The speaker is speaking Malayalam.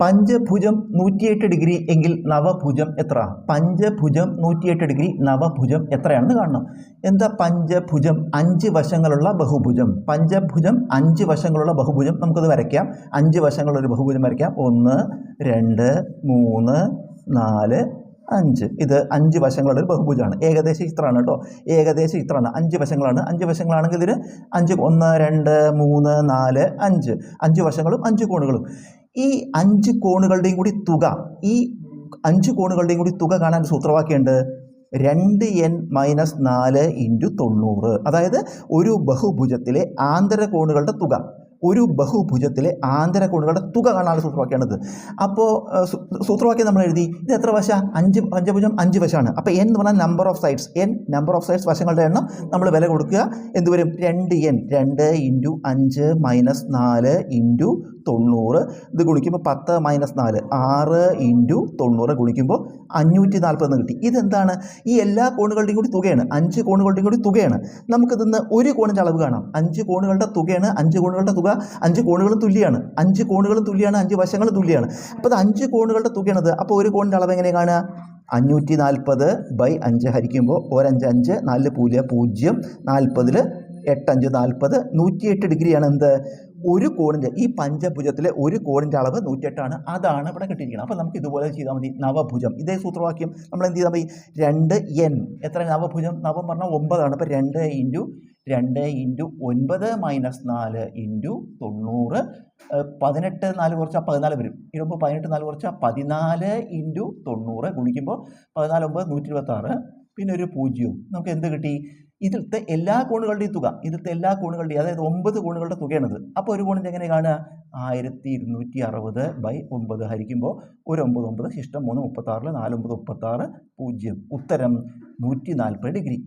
പഞ്ചഭുജം നൂറ്റിയെട്ട് ഡിഗ്രി എങ്കിൽ നവഭുജം എത്ര? പഞ്ചഭുജം നൂറ്റിയെട്ട് ഡിഗ്രി നവഭുജം എത്രയാണെന്ന് കാണണം. എന്താ പഞ്ചഭുജം? അഞ്ച് വശങ്ങളുള്ള ബഹുഭുജം. പഞ്ചഭുജം അഞ്ച് വശങ്ങളുള്ള ബഹുഭുജം നമുക്കത് വരയ്ക്കാം. അഞ്ച് വശങ്ങളുള്ള ഒരു ബഹുഭുജം വരയ്ക്കാം. ഒന്ന് രണ്ട് മൂന്ന് നാല് അഞ്ച്. ഇത് അഞ്ച് വശങ്ങളുള്ള ഒരു ബഹുഭുജമാണ്. ഏകദേശം ഇത്രയാണ് കേട്ടോ. ഏകദേശം ഇത്രയാണ് അഞ്ച് വശങ്ങളാണ്. അഞ്ച് വശങ്ങളാണെങ്കിൽ ഇതിന് അഞ്ച് ഒന്ന് രണ്ട് മൂന്ന് നാല് അഞ്ച്. അഞ്ച് വശങ്ങളും അഞ്ച് കോണുകളും. ഈ അഞ്ച് കോണുകളുടെയും കൂടി തുക ഈ അഞ്ച് കോണുകളുടെയും കൂടി തുക കാണാൻ സൂത്രവാക്യമുണ്ട്. രണ്ട് എൻ മൈനസ് നാല് ഇന്റു തൊണ്ണൂറ്. അതായത് ഒരു ബഹുഭുജത്തിലെ ആന്തര കോണുകളുടെ തുക. ഒരു ബഹുഭുജത്തിലെ ആന്തര കോണുകളുടെ തുക കാണാനുള്ള സൂത്രവാക്യമാണിത്. അപ്പോൾ സൂത്രവാക്യം നമ്മൾ എഴുതി. ഇത് എത്ര വശ? അഞ്ച് പഞ്ചഭുജം അഞ്ച് വശമാണ് അപ്പോൾ എൻ എന്ന് പറഞ്ഞാൽ number of sides n number of sides വശങ്ങളുടെ എണ്ണം നമ്മൾ വില കൊടുക്കുക. എന്ത് വരും? രണ്ട് എൻ രണ്ട് ഇന്റു അഞ്ച് മൈനസ് നാല് ഇന്റു തൊണ്ണൂറ്. ഇത് ഗുണിക്കുമ്പോൾ പത്ത് മൈനസ് നാല്. ആറ് ഇന്റു തൊണ്ണൂറ് ഗുണിക്കുമ്പോൾ അഞ്ഞൂറ്റി നാൽപ്പത് കിട്ടി. ഇതെന്താണ്? ഈ എല്ലാ കോണുകളുടെയും കൂടി തുകയാണ്. അഞ്ച് കോണുകളുടെയും കൂടി തുകയാണ്. നമുക്കിതിന്ന് ഒരു കോണിന്റെ അളവ് കാണാം. അഞ്ച് കോണുകളുടെ തുകയാണ് അഞ്ച് കോണുകളുടെ തുക അഞ്ച് കോണുകളും തുല്യമാണ് അഞ്ച് കോണുകളും തുല്യമാണ് അഞ്ച് വശങ്ങളും തുല്യമാണ് അപ്പോൾ അത് അഞ്ച് കോണുകളുടെ തുകയാണത് അപ്പോൾ ഒരു കോണിന്റെ അളവ് എങ്ങനെ കാണുക? അഞ്ഞൂറ്റി നാൽപ്പത് ബൈ അഞ്ച് ഹരിക്കുമ്പോൾ ഒരഞ്ച് അഞ്ച് നാല് പൂജ്യം പൂജ്യം നാൽപ്പതിൽ എട്ടഞ്ച് നാൽപ്പത് നൂറ്റിയെട്ട് ഡിഗ്രിയാണ് എന്ത്? ഒരു കോണിന്റെ ഈ പഞ്ചഭുജത്തിലെ ഒരു കോണിന്റെ അളവ് നൂറ്റിയെട്ടാണ്. അതാണ് ഇവിടെ കിട്ടിയിരിക്കുന്നത്. അപ്പോൾ നമുക്ക് ഇതുപോലെ ചെയ്താൽ മതി. നവഭുജം. ഇതേ സൂത്രവാക്യം നമ്മൾ എന്ത് ചെയ്താൽ മതി? രണ്ട് എൻ എത്ര നവഭുജം? നവം പറഞ്ഞാൽ ഒമ്പതാണ്. അപ്പോൾ രണ്ട് ഇന്റു രണ്ട് ഇന്റു ഒൻപത് മൈനസ് നാല് ഇന്റു തൊണ്ണൂറ്. പതിനെട്ട് നാല് കുറച്ചാൽ പതിനാല് വരും. ഇരുമ്പോൾ പതിനെട്ട് നാല് കുറച്ചാൽ പതിനാല് ഇന്റു തൊണ്ണൂറ് ഗുണിക്കുമ്പോൾ പതിനാല് ഒമ്പത് നൂറ്റി ഇരുപത്താറ് പിന്നെ ഒരു പൂജ്യവും. നമുക്ക് എന്ത് കിട്ടി? ഇതിലത്തെ എല്ലാ കോണുകളുടെയും തുക ഇതിലത്തെ എല്ലാ കോണുകളുടെയും അതായത് ഒമ്പത് കോണുകളുടെ തുകയാണിത്. അപ്പോൾ ഒരു കോണിന്റെ എങ്ങനെ കാണുക? ആയിരത്തി ഇരുന്നൂറ്റി അറുപത് ബൈ ഒമ്പത് ഹരിക്കുമ്പോൾ ഒരു ഒമ്പത് ഒമ്പത് ശിഷ്ടം മൂന്ന് മുപ്പത്താറിൽ നാല് ഒമ്പത് മുപ്പത്താറ് പൂജ്യം. ഉത്തരം നൂറ്റി നാൽപ്പത് ഡിഗ്രി.